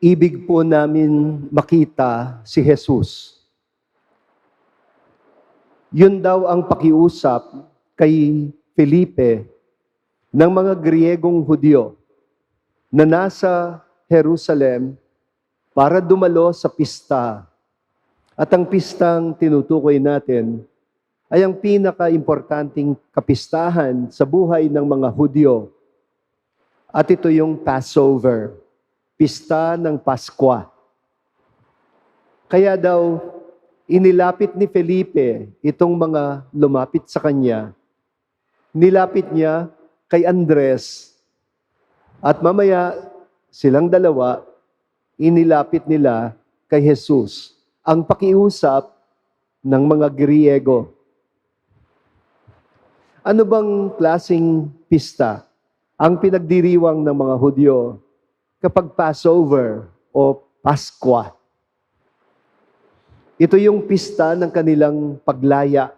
ibig po namin makita si Jesus. Yun daw ang pakiusap kay Felipe ng mga Griegong Hudyo na nasa Jerusalem para dumalo sa pista. At ang pistang tinutukoy natin ay ang pinaka-importanting kapistahan sa buhay ng mga Hudyo. At ito yung Passover, pista ng Paskwa. Kaya daw, inilapit ni Felipe itong mga lumapit sa kanya. Nilapit niya kay Andres at mamaya silang dalawa, inilapit nila kay Jesus ang pakiusap ng mga Griego. Ano bang klasing pista ang pinagdiriwang ng mga Hudyo kapag Passover o Paskwa? Ito yung pista ng kanilang paglaya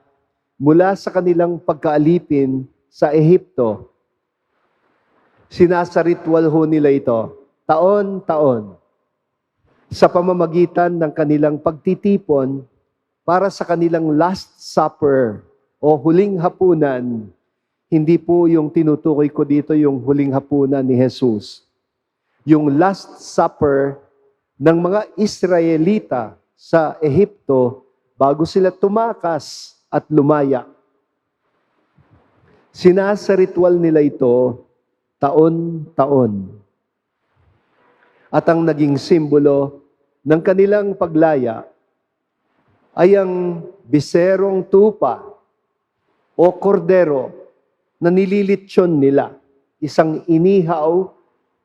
mula sa kanilang pagkaalipin sa Ehipto. Sinasaritwal ho nila ito, taon-taon, sa pamamagitan ng kanilang pagtitipon para sa kanilang Last Supper o huling hapunan. Hindi po yung tinutukoy ko dito yung huling hapunan ni Jesus. Yung Last Supper ng mga Israelita sa Ehipto bago sila tumakas at lumaya. Sinasaritwal nila ito taon-taon. At ang naging simbolo ng kanilang paglaya ay ang biserong tupa o kordero na nililitsyon nila. Isang inihaw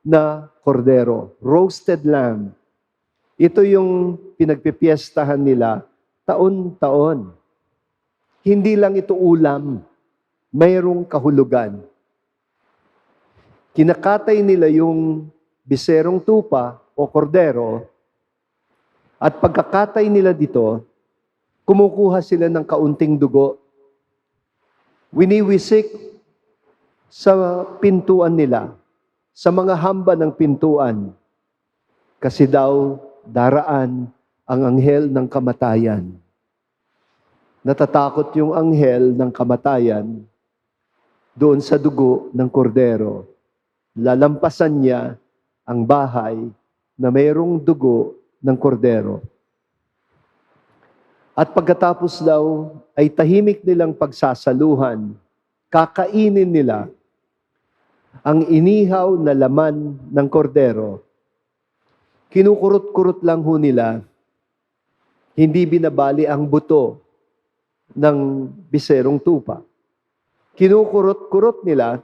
na kordero, roasted lamb. Ito yung pinagpipiestahan nila taon-taon. Hindi lang ito ulam, mayroong kahulugan. Kinakatay nila yung biserong tupa o kordero at pagkakatay nila dito, kumukuha sila ng kaunting dugo. Winiwisik sa pintuan nila, sa mga hamba ng pintuan. Kasi daw daraan ang anghel ng kamatayan. Natatakot yung anghel ng kamatayan doon sa dugo ng kordero. Lalampasan niya ang bahay na mayroong dugo ng kordero. At pagkatapos daw ay tahimik nilang pagsasaluhan, kakainin nila ang inihaw na laman ng kordero. Kinukurot-kurot lang ho nila, hindi binabali ang buto ng biserong tupa. Kinukurot-kurot nila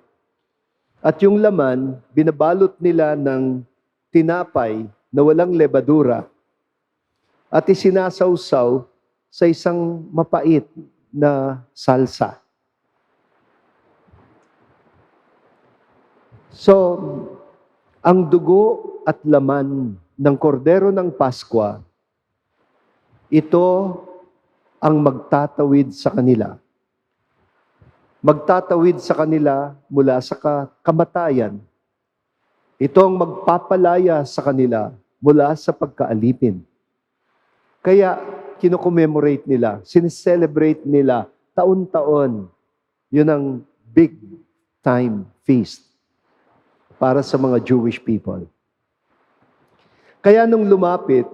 at yung laman, binabalot nila ng tinapay na walang lebadura at isinasawsaw sa isang mapait na salsa. So, ang dugo at laman ng kordero ng Paskwa, ito ang magtatawid sa kanila. Magtatawid sa kanila mula sa kamatayan. Ito ang magpapalaya sa kanila mula sa pagkaalipin. Kaya, kinocommemorate nila, sineselebrate nila taon-taon. Yun ang big time feast para sa mga Jewish people. Kaya nung lumapit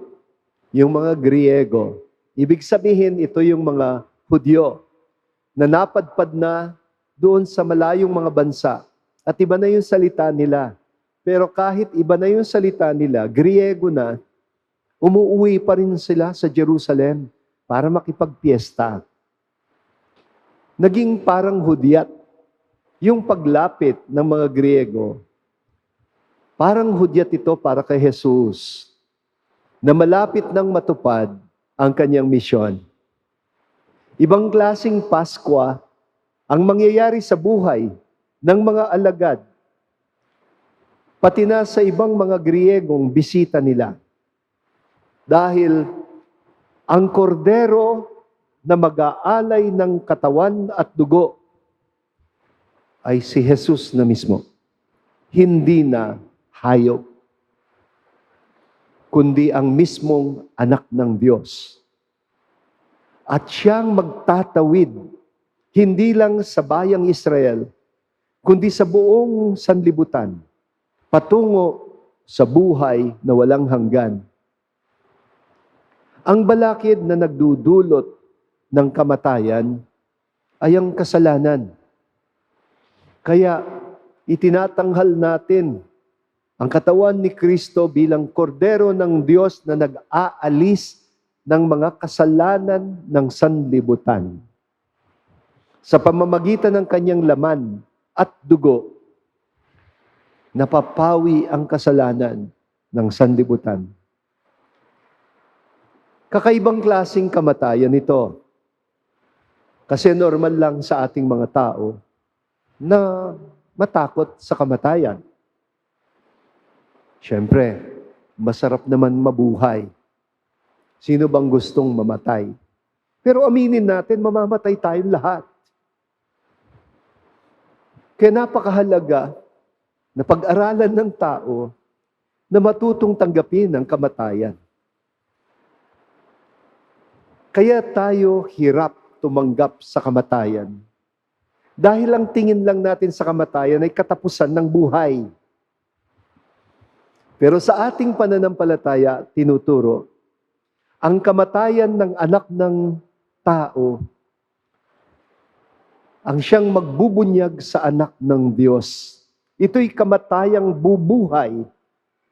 yung mga Griego, ibig sabihin ito yung mga Hudyo na napadpad na doon sa malayong mga bansa at iba na yung salita nila. Pero kahit iba na yung salita nila, Griego na, umuwi pa rin sila sa Jerusalem para makipagpiesta. Naging parang hudyat yung paglapit ng mga Griego. Parang hudyat ito para kay Jesus na malapit nang matupad ang kanyang misyon. Ibang klasing Paskwa ang mangyayari sa buhay ng mga alagad, pati na sa ibang mga Griegong bisita nila. Dahil ang kordero na mag-aalay ng katawan at dugo ay si Jesus na mismo. Hindi na hayop. kundi ang mismong anak ng Diyos. At siyang magtatawid, hindi lang sa bayang Israel, kundi sa buong sanlibutan, patungo sa buhay na walang hanggan. Ang balakid na nagdudulot ng kamatayan ay ang kasalanan. Kaya itinatanghal natin ang katawan ni Kristo bilang kordero ng Diyos na nag-aalis ng mga kasalanan ng sanlibutan. Sa pamamagitan ng kanyang laman at dugo, napapawi ang kasalanan ng sanlibutan. Kakaibang klasing kamatayan ito. Kasi normal lang sa ating mga tao na matakot sa kamatayan. Siyempre, masarap naman mabuhay. Sino bang gustong mamatay? Pero aminin natin, mamamatay tayong lahat. Kaya napakahalaga na pag-aralan ng tao na matutong tanggapin ang kamatayan. Kaya tayo hirap tumanggap sa kamatayan. Dahil ang tingin lang natin sa kamatayan ay katapusan ng buhay. Pero sa ating pananampalataya, tinuturo, ang kamatayan ng anak ng tao, ang siyang magbubunyag sa anak ng Diyos. Ito'y kamatayang bubuhay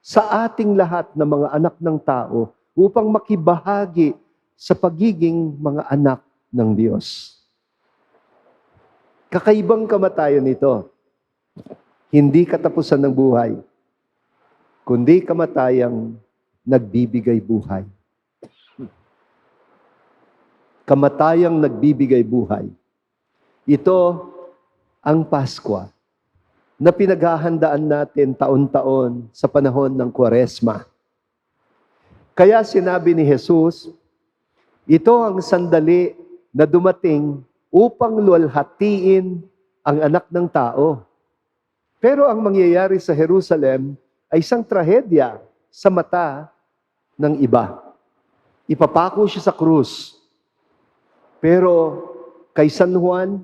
sa ating lahat na mga anak ng tao upang makibahagi sa pagiging mga anak ng Diyos. Kakaibang kamatayan ito. Hindi katapusan ng buhay, kundi kamatayang nagbibigay buhay. Kamatayang nagbibigay buhay. Ito ang Paskwa na pinaghahandaan natin taon-taon sa panahon ng Kwaresma. Kaya sinabi ni Jesus, ito ang sandali na dumating upang luwalhatiin ang anak ng tao. Pero ang mangyayari sa Jerusalem ay isang trahedya sa mata ng iba. Ipapako siya sa krus. Pero kay San Juan,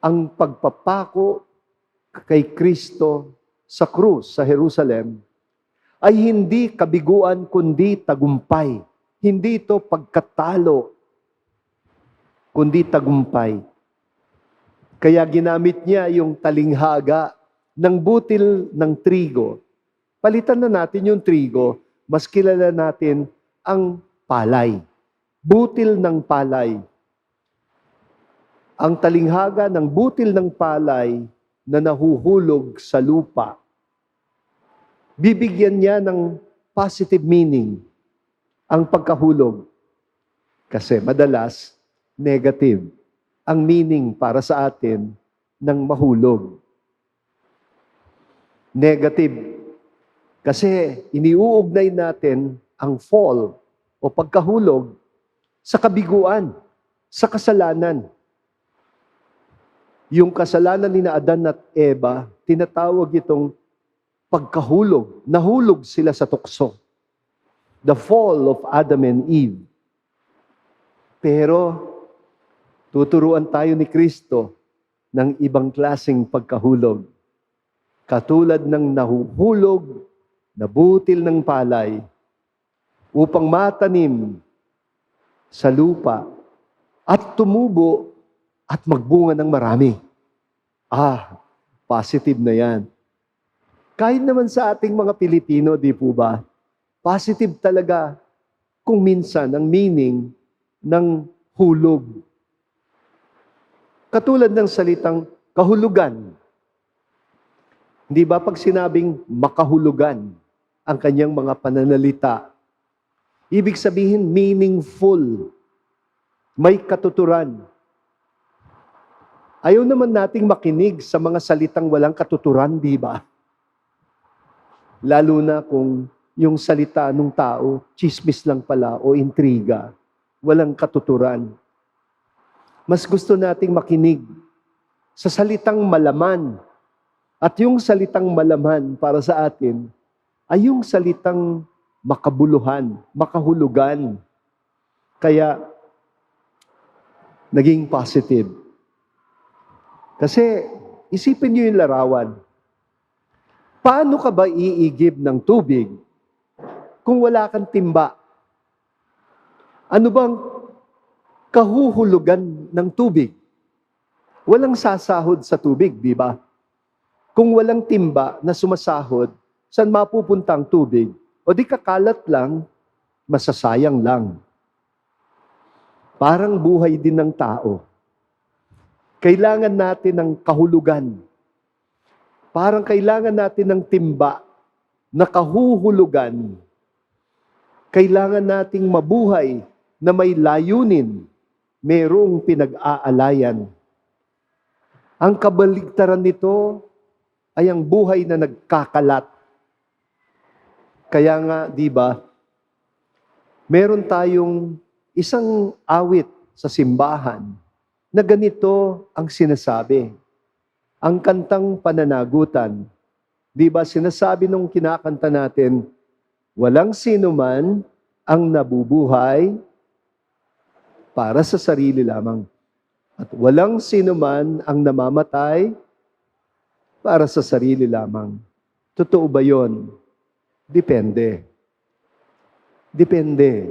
ang pagpapako kay Kristo sa krus sa Jerusalem ay hindi kabiguan kundi tagumpay. Hindi ito pagkatalo, kundi tagumpay. Kaya ginamit niya yung talinghaga ng butil ng trigo. Palitan na natin yung trigo, mas kilala natin ang palay. Butil ng palay. Ang talinghaga ng butil ng palay na nahuhulog sa lupa. Bibigyan niya ng positive meaning ang pagkahulog. Kasi madalas, negative ang meaning para sa atin ng mahulog. Negative. Kasi iniuugnay natin ang fall o pagkahulog sa kabiguan, sa kasalanan. Yung kasalanan ni Adan at Eva, tinatawag itong pagkahulog. Nahulog sila sa tukso the fall of Adam and Eve. Pero tuturuan tayo ni Kristo ng ibang klaseng pagkahulog. Katulad ng nahuhulog na butil ng palay upang matanim sa lupa at tumubo at magbunga ng marami. Ah, positive na yan. Kahit naman sa ating mga Pilipino, di po ba? Positive talaga kung minsan ang meaning ng hulog. Katulad ng salitang kahulugan. Hindi ba pag sinabing makahulugan ang kanyang mga pananalita, ibig sabihin meaningful, may katuturan. Ayaw naman nating makinig sa mga salitang walang katuturan, di ba? Lalo na kung yung salita ng tao, chismis lang pala o intriga, walang katuturan. Mas gusto nating makinig sa salitang malaman. At yung salitang malaman para sa atin ay yung salitang makabuluhan, makahulugan. Kaya, naging positive. Kasi, isipin niyo yung larawan. Paano ka ba iigib ng tubig kung wala kang timba? Ano bang kahuhulugan ng tubig? Walang sasahod sa tubig, di ba? Kung walang timba na sumasahod, saan mapupunta ang tubig? O di kakalat lang, masasayang lang. Parang buhay din ng tao. Kailangan natin ng kahulugan. Parang kailangan natin ng timba na kahuhulugan. Kailangan nating mabuhay na may layunin, merong pinag-aalayan. Ang kabaligtaran nito ay ang buhay na nagkakalat. Kaya nga, di ba, meron tayong isang awit sa simbahan na ganito ang sinasabi. Ang kantang pananagutan. Di ba sinasabi nung kinakanta natin, walang sino man ang nabubuhay para sa sarili lamang. At walang sino man ang namamatay para sa sarili lamang. Totoo ba yon? Depende. Depende.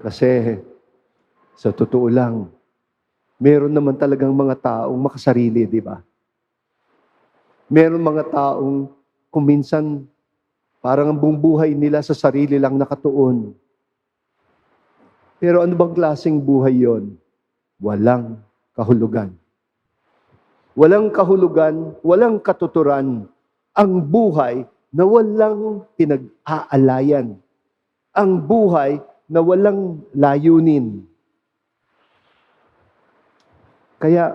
Kasi sa totoo lang, meron naman talagang mga taong makasarili, di ba? Meron mga taong kuminsan parang ang buong buhay nila sa sarili lang nakatuon. Pero ano bang klaseng buhay yon? Walang kahulugan. Walang kahulugan, walang katuturan ang buhay na walang pinag-aalayan. Ang buhay na walang layunin. Kaya,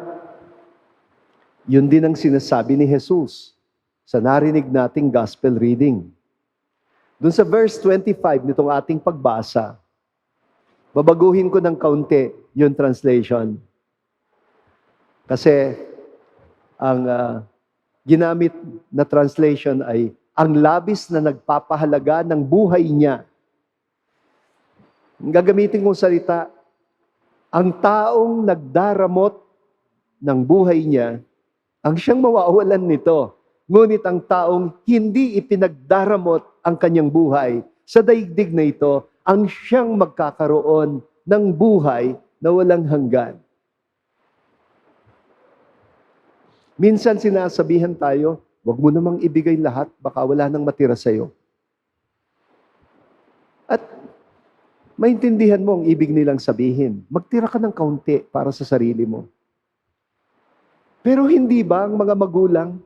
yun din ang sinasabi ni Jesus sa narinig nating gospel reading. Doon sa verse 25 nitong ating pagbasa, babaguhin ko ng kaunti yung translation. Kasi ang ah, ginamit na translation ay ang labis na nagpapahalaga ng buhay niya. Gagamitin kong salita, ang taong nagdaramot ng buhay niya, ang siyang mawawalan nito. Ngunit ang taong hindi ipinagdaramot ang kanyang buhay, sa daigdig na ito, ang siyang magkakaroon ng buhay na walang hanggan. Minsan sinasabihan tayo, wag mo namang ibigay lahat, baka wala nang matira sa'yo. At maintindihan mo ang ibig nilang sabihin. Magtira ka ng kaunti para sa sarili mo. Pero hindi ba ang mga magulang,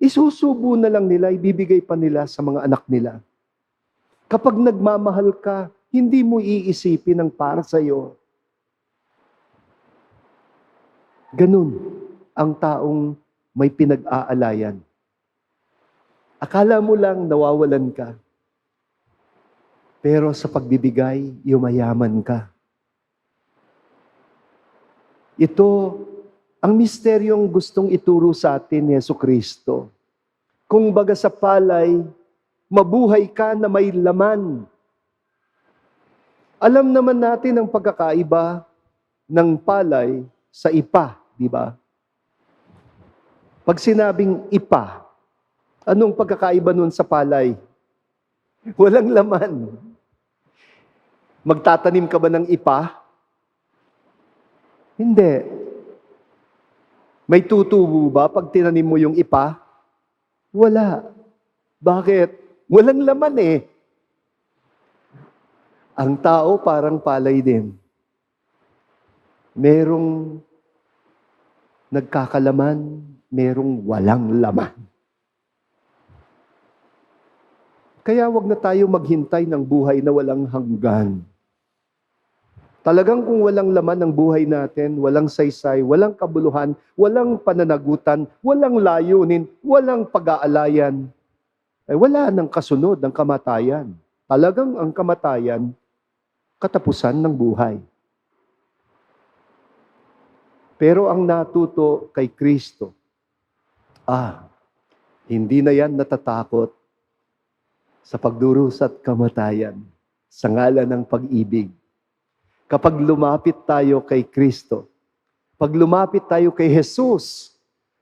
isusubo na lang nila, ibibigay pa nila sa mga anak nila. Kapag nagmamahal ka, hindi mo iisipin ang para sa iyo. Ganun ang taong may pinag-aalayan. Akala mo lang nawawalan ka. Pero sa pagbibigay, yumayaman ka. Ito ang misteryong gustong ituro sa atin ni Yesu Kristo. Kung baga sa palay, mabuhay ka na may laman. Alam naman natin ang pagkakaiba ng palay sa ipa, di ba? Pag sinabing ipa, anong pagkakaiba nun sa palay? Walang laman. Magtatanim ka ba ng ipa? Hindi. May tutubo ba pag tinanim mo yung ipa? Wala. Bakit? Walang laman eh. Ang tao parang palay din. Merong nagkakalaman, merong walang laman. Kaya wag na tayo maghintay ng buhay na walang hanggan. Talagang kung walang laman ng buhay natin, walang saysay, walang kabuluhan, walang pananagutan, walang layunin, walang pag-aalayan, ay wala nang kasunod ng kamatayan. Talagang ang kamatayan, katapusan ng buhay. Pero ang natuto kay Kristo, ah, hindi na yan natatakot. Sa pagdurusat kamatayan sa ngalan ng pag-ibig. Kapag lumapit tayo kay Kristo, pag lumapit tayo kay Jesus,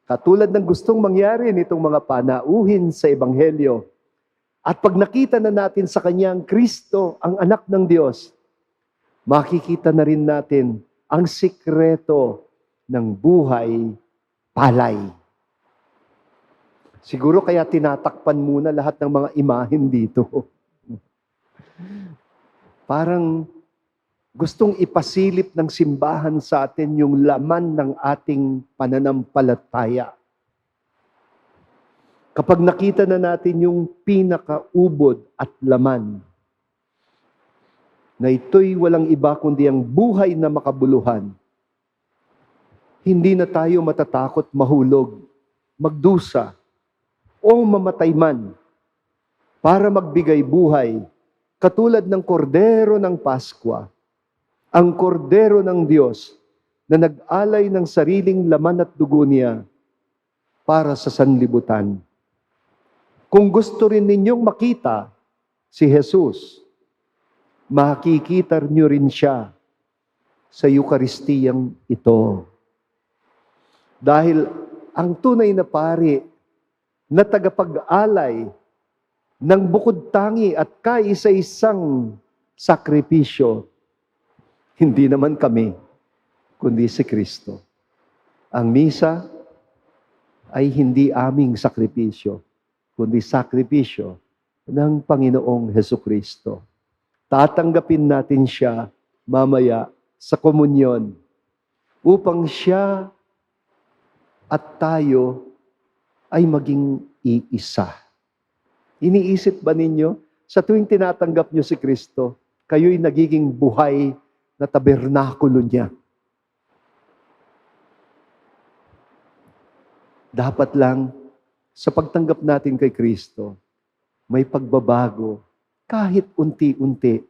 katulad ng gustong mangyari nitong mga panauhin sa Ebanghelyo, at pag nakita na natin sa Kanyang Kristo, ang anak ng Diyos, makikita na rin natin ang sikreto ng buhay palay. Siguro kaya tinatakpan muna lahat ng mga imahin dito. Parang gustong ipasilip ng simbahan sa atin yung laman ng ating pananampalataya. Kapag nakita na natin yung pinakaubod at laman, na ito'y walang iba kundi ang buhay na makabuluhan, hindi na tayo matatakot mahulog, magdusa, o mamatay man para magbigay buhay katulad ng kordero ng Paskwa, ang kordero ng Diyos na nag-alay ng sariling laman at dugo niya para sa sanlibutan. Kung gusto rin ninyong makita si Jesus, makikita niyo rin siya sa Eukaristiyang ito. Dahil ang tunay na pari na tagapag-alay ng bukod tangi at kaisa-isang sakripisyo, hindi naman kami, kundi si Kristo. Ang misa ay hindi aming sakripisyo, kundi sakripisyo ng Panginoong Heso Kristo. Tatanggapin natin siya mamaya sa komunyon upang siya at tayo ay maging iisa. Iniisip ba ninyo, sa tuwing tinatanggap nyo si Kristo, kayo'y nagiging buhay na tabernakulo niya. Dapat lang, sa pagtanggap natin kay Kristo, may pagbabago, kahit unti-unti.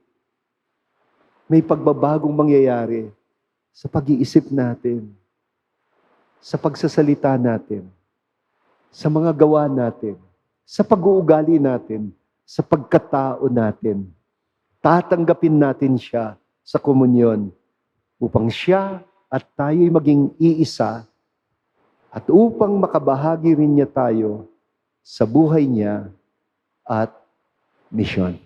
May pagbabagong mangyayari sa pag-iisip natin, sa pagsasalita natin, sa mga gawa natin, sa pag-uugali natin, sa pagkatao natin. Tatanggapin natin siya sa komunyon upang siya at tayo'y maging iisa at upang makabahagi rin niya tayo sa buhay niya at misyon.